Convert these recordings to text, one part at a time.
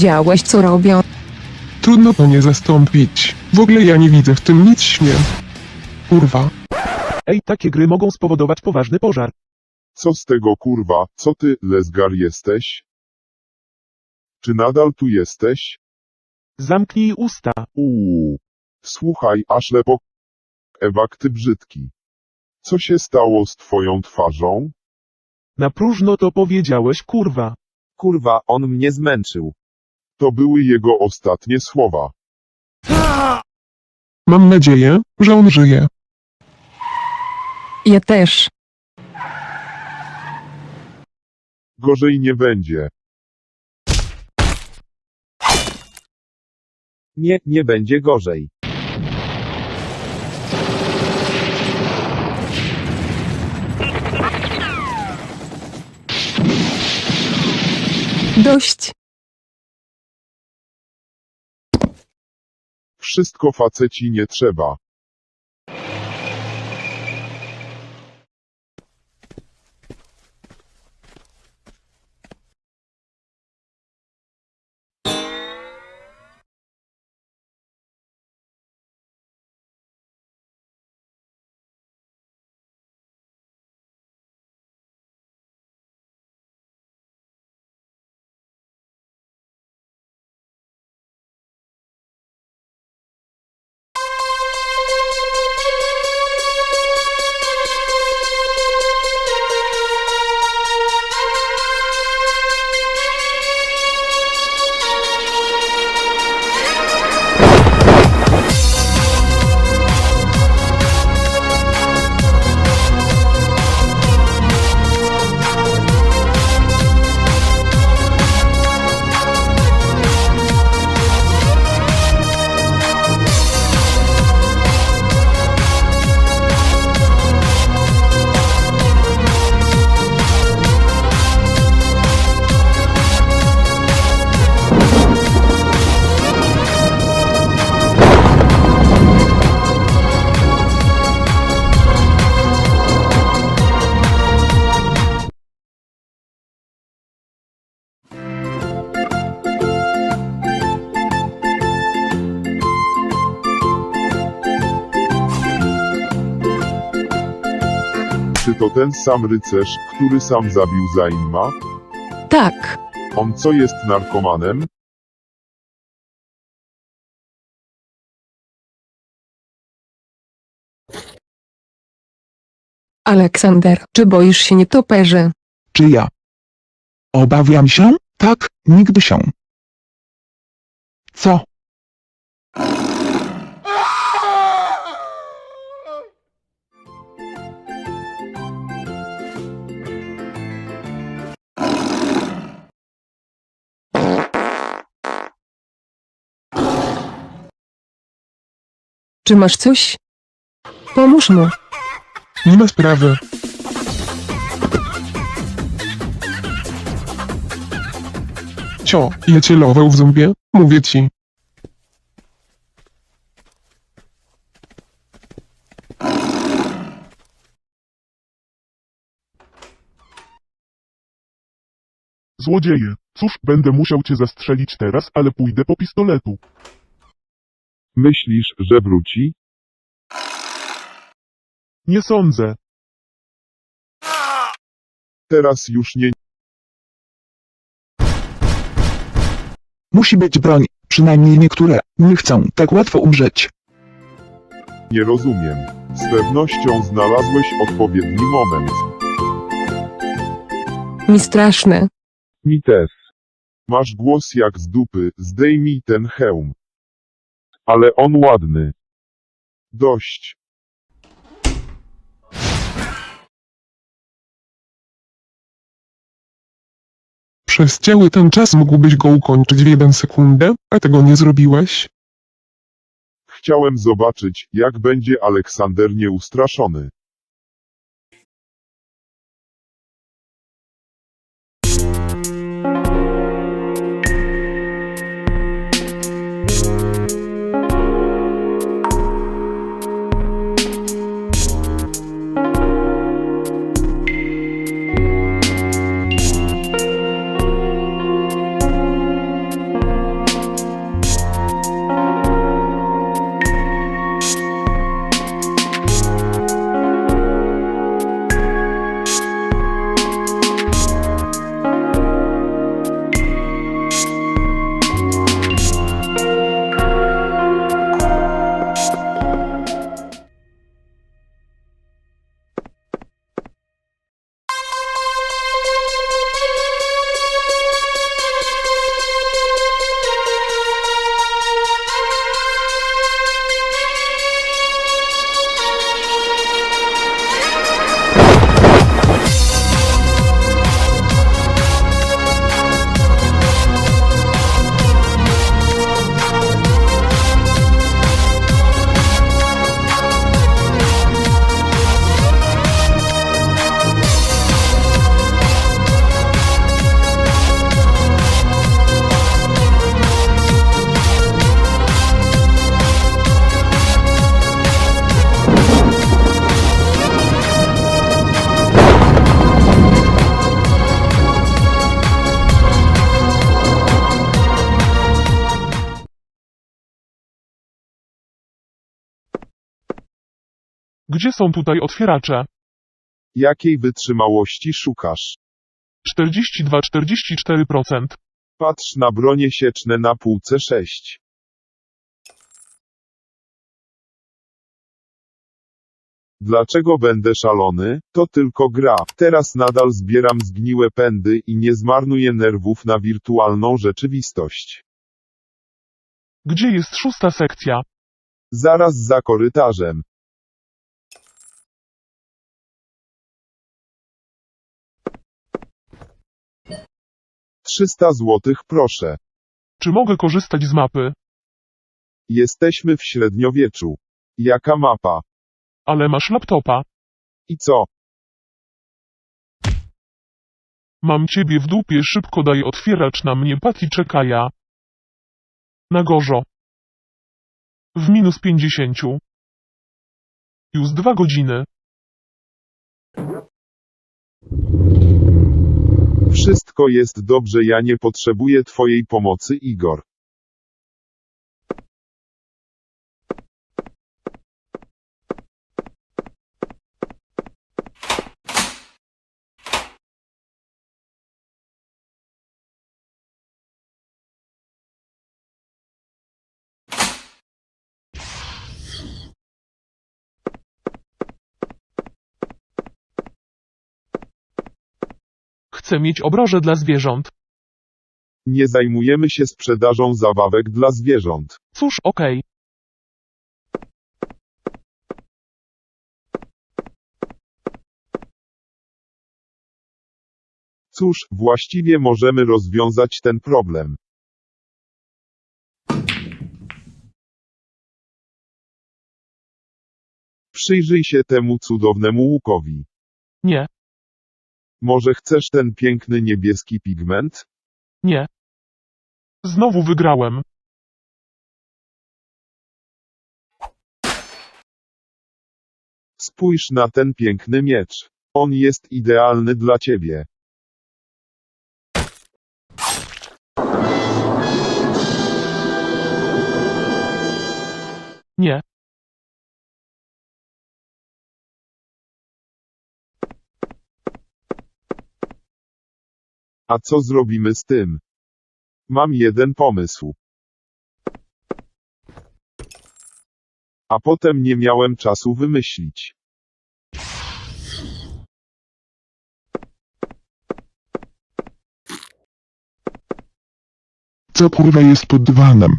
Widziałeś co robią? Trudno to nie zastąpić. W ogóle ja nie widzę w tym nic śmiem. Kurwa. Ej, takie gry mogą spowodować poważny pożar. Co z tego kurwa, co ty, Lesgar jesteś? Czy nadal tu jesteś? Zamknij usta. Uuu. Słuchaj, aż lepo. Ewak ty brzydki. Co się stało z twoją twarzą? Na próżno to powiedziałeś, kurwa. Kurwa, on mnie zmęczył. To były jego ostatnie słowa. Mam nadzieję, że on żyje. Ja też. Gorzej nie będzie. Nie, nie będzie gorzej. Dość. Wszystko faceci nie trzeba. To ten sam rycerz, który sam zabił Zainma? Tak. On co jest narkomanem? Aleksander, czy boisz się nietoperzy? Czy ja? Obawiam się? Tak, nigdy się. Co? Czy masz coś? Pomóż mu. Nie ma sprawy. Cio, ja cię lował w zumbie? Mówię ci. Złodzieje, cóż, będę musiał cię zastrzelić teraz, ale pójdę po pistoletu. Myślisz, że wróci? Nie sądzę. Teraz już nie. Musi być broń, przynajmniej niektóre, nie chcą tak łatwo umrzeć. Nie rozumiem. Z pewnością znalazłeś odpowiedni moment. Mi straszne. Mi też. Masz głos jak z dupy, zdejmij ten hełm. Ale on ładny. Dość. Przez cały ten czas mógłbyś go ukończyć w jeden sekundę, a tego nie zrobiłeś? Chciałem zobaczyć, jak będzie Aleksander nieustraszony. Gdzie są tutaj otwieracze? Jakiej wytrzymałości szukasz? 42-44%. Patrz na bronie sieczne na półce 6. Dlaczego będę szalony? To tylko gra. Teraz nadal zbieram zgniłe pędy i nie zmarnuję nerwów na wirtualną rzeczywistość. Gdzie jest szósta sekcja? Zaraz za korytarzem. Trzysta złotych proszę. Czy mogę korzystać z mapy? Jesteśmy w średniowieczu. Jaka mapa? Ale masz laptopa. I co? Mam ciebie w dupie, szybko daj otwieracz na mnie, Pati czekaja. Na gorzo. W minus pięćdziesięciu. Już dwa godziny. Wszystko jest dobrze, ja nie potrzebuję twojej pomocy, Igor. Chcę mieć obroże dla zwierząt. Nie zajmujemy się sprzedażą zabawek dla zwierząt. Cóż, okej. Cóż, właściwie możemy rozwiązać ten problem. Przyjrzyj się temu cudownemu łukowi. Nie, Może chcesz ten piękny niebieski pigment? nie. Znowu wygrałem. Spójrz na ten piękny miecz. On jest idealny dla ciebie. Nie. A co zrobimy z tym? Mam jeden pomysł. A potem nie miałem czasu wymyślić. Co kurwa jest pod dywanem?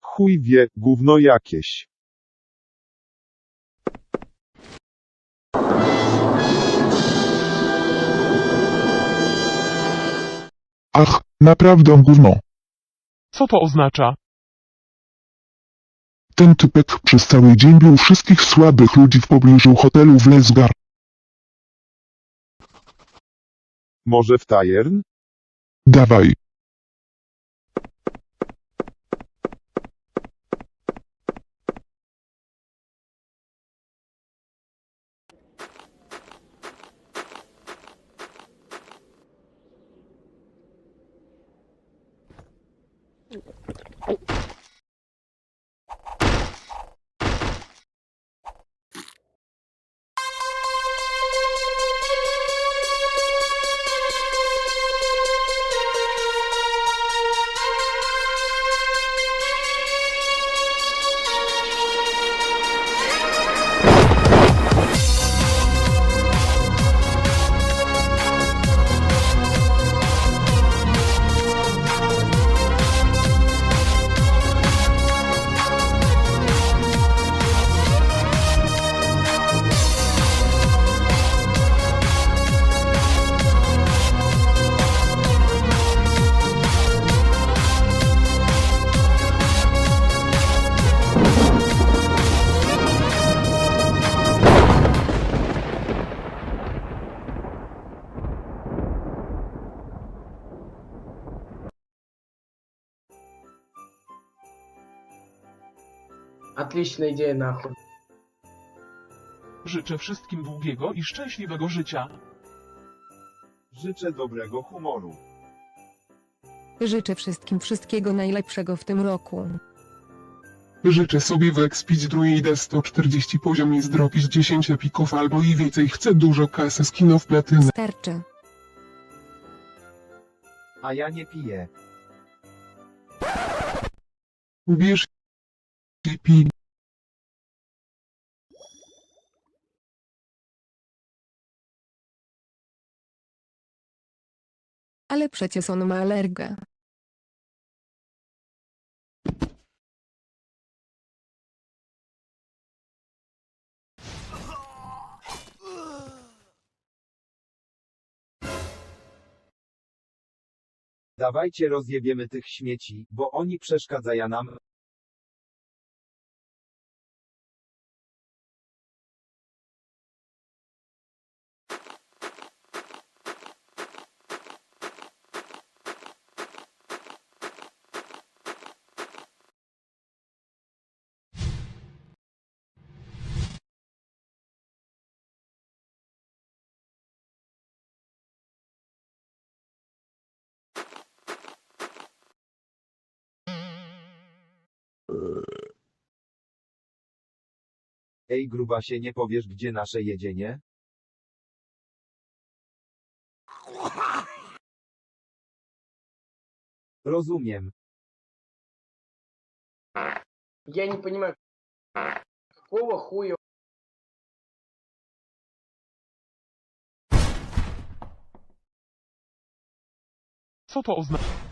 Chuj wie, gówno jakieś. Ach, naprawdę gówno. Co to oznacza? Ten typek przez cały dzień bił wszystkich słabych ludzi w pobliżu hotelu w Lesgar. Może w Tajern? Dawaj. はい。Отлично, идея нахуй. Życzę wszystkim długiego i szczęśliwego życia. Życzę dobrego humoru. Życzę wszystkim wszystkiego najlepszego w tym roku. Życzę sobie wyekspić druidę 140 poziom i zdropić 10 epików albo i więcej. Chcę dużo kasy z kinów platyny. Starczy. A ja nie piję. Bierz i pij. Ale przecież on ma alergę. Dawajcie rozjebiemy tych śmieci, bo oni przeszkadzają nam. Ej gruba się nie powiesz gdzie nasze jedzenie? Rozumiem. Я не понимаю, какого хуя Co to oznacza?